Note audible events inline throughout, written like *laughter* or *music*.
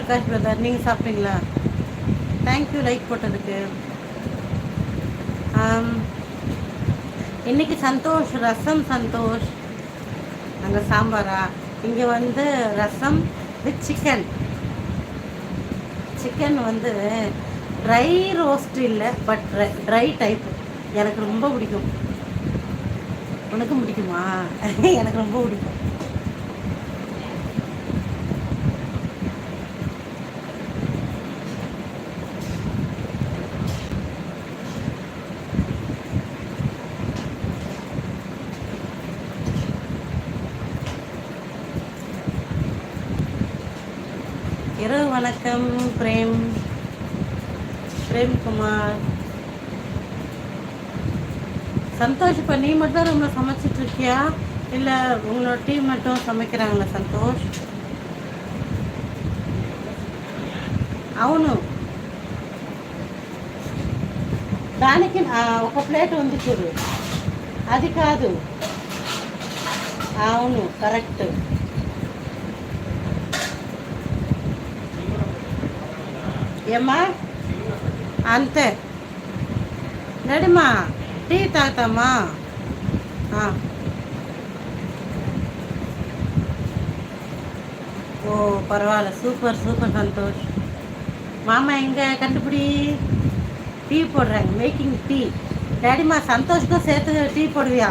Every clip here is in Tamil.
பிரகாஷ் பிரதர் நீங்கள் சாப்பிட்டீங்களா? தேங்க்யூ லைக் போட்டதுக்கு. Um, இன்னைக்கு சந்தோஷ் ரசம் சந்தோஷ். அங்கே சாம்பாரா? இங்கே வந்து ரசம் வித் சிக்கன் சிக்கன் வந்து ட்ரை ரோஸ்ட் இல்லை பட் ட்ரை டைப் எனக்கு ரொம்ப பிடிக்கும். உனக்கும் பிடிக்குமா? *laughs* எனக்கு ரொம்ப பிடிக்கும். இரவு வணக்கம் பிரேம் பிரேம்குமார் சந்தோஷ் இப்போ நீ மட்டும் ரொம்ப சமைச்சிட்டு இருக்கியா இல்லை உங்களோட டீம் மட்டும் சமைக்கிறாங்களா సంతోష్ అవును దానికి ఆ, ఒక ప్లేట్ ఉంది చూడు అది కాదు అవును కరెక్ట్ ఏమ్మా అంతే నడిమా టీ తాగుతామా ఆ. ஓ பரவாயில்ல சூப்பர் சூப்பர் சந்தோஷ் மாமா எங்க கண்டுபிடி டீ போடுறாங்க மேக்கிங் டீ டேடிமா சந்தோஷ்க்கும் சேர்த்து டீ போடுவியா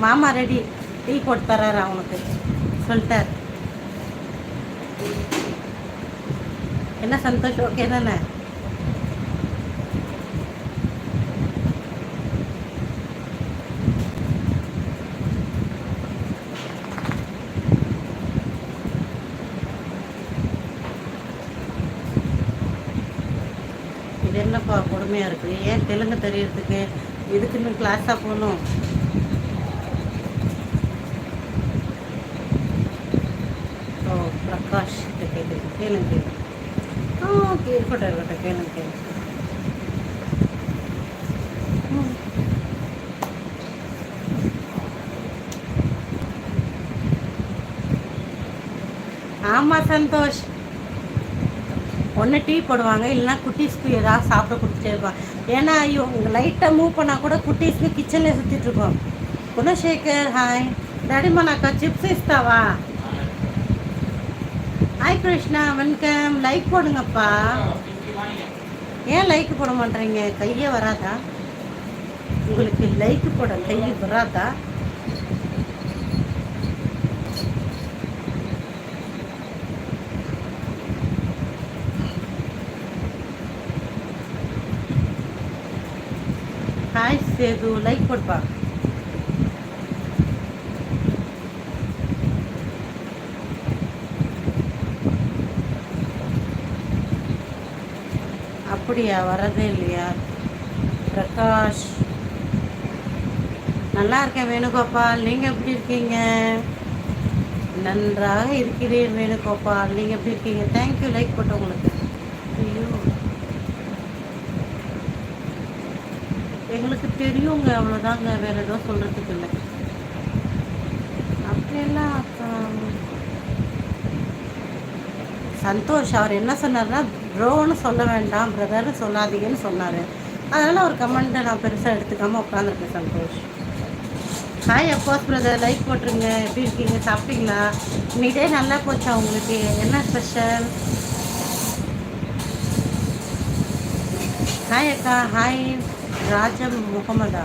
மாமா ரெடி டீ போட்டு தர்றாரு அவனுக்கு சொல்லிட்டார் என்ன சந்தோஷ் ஓகே தானே? இது என்னப்பா கொடுமையாக இருக்குது ஏன் தெலுங்கு தெரியறதுக்கு? இதுக்குன்னு கிளாஸாக போகணும் ஓ பிரகாஷ் கிட்ட கேட்குது கேளுங்க. கேளுங்க ஆ ஓகே இருக்கட்டும் இருக்கட்டும் கேளுங்க கேளுங்க. ஆமாம் சந்தோஷ். ஒன்று டீ போடுவாங்க இல்லைனா குட்டீஸ்க்கு ஏதாவது சாப்பிட கொடுத்துட்டே இருப்பாங்க. ஏன்னா இவங்க லைட்டாக மூவ் பண்ணால் கூட குட்டீஸ்க்கு கிச்சனில் சுற்றிட்டு இருக்கோம் குணசேகர் ஹாய் டாடிமா நாக்கா சிப்ஸ் இஸ்தாவா? ஹாய் கிருஷ்ணா வெல்கம் லைக் போடுங்கப்பா. ஏன் லைக் போட மாட்டேறீங்க கையே வராதா? உங்களுக்கு லைக் போட கை வராதா? ஹாய் சேது லைக் போடுப்பா. அப்படியா? வரதே இல்லையா? பிரகாஷ். நல்லா இருக்கேன் வேணுகோபால். நீங்கள் எப்படி இருக்கீங்க? நன்றாக இருக்கிறேன் வேணுகோபால். நீங்கள் எப்படி இருக்கீங்க? தேங்க்யூ லைக் போட்டவங்களுக்கு ஐயோ. எங்களுக்கு தெரியுங்க. அவ்வளோதாங்க வேறு எதுவும் சொல்கிறதுக்கு இல்லை. அப்படியெல்லாம் அப்புறம் சந்தோஷ் அவர் என்ன சொன்னார்னா ப்ரோன்னு சொல்ல வேண்டாம் பிரதர்னு சொல்லாதீங்கன்னு சொன்னார். அதனால் அவர் கமெண்ட்டை நான் பெருசாக எடுத்துக்காமல் உட்காந்துருக்கேன் சந்தோஷ். ஹாய் அப்போஸ் பிரதர் லைக் போட்டுருங்க. எப்படி இருக்கீங்க? சாப்பிட்டீங்களா? இன்னைக்கு டே நல்லா போச்சா உங்களுக்கு? என்ன ஸ்பெஷல் ஹாய் அக்கா. ஹாய் ராஜா முகமதா.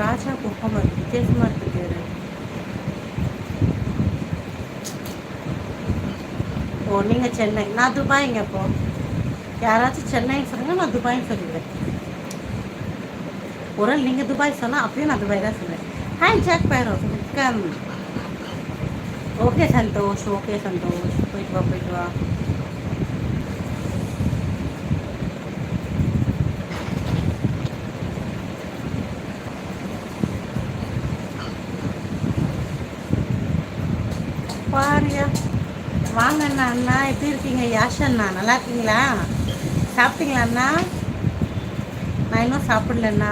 ராஜா முகமது. வித்தியாசமாக இருக்கு பேர். ஓ நீங்கள் சென்னை நான் துபாய்ங்க அப்போ யாராச்சும் சென்னைன்னு சொல்லுங்க நான் துபாய்ன்னு சொல்லிடுவேன் ஒரு நாள் நீங்கள் துபாய் சொன்னால் அப்பயும் நான் துபாய் தான் சொல்லுவேன் ஹாய் ஜாக் பேரோ welcome okay Santosh okay Santosh போயிட்டு வா போயிட்டு வா பாருங்க வாங்க அண்ணா அண்ணா. எப்படி இருக்கீங்க? யாஷ் அண்ணா நல்லா இருக்கீங்களா? சாப்பிட்டீங்களா அண்ணா? நான் இன்னும் சாப்பிடலண்ணா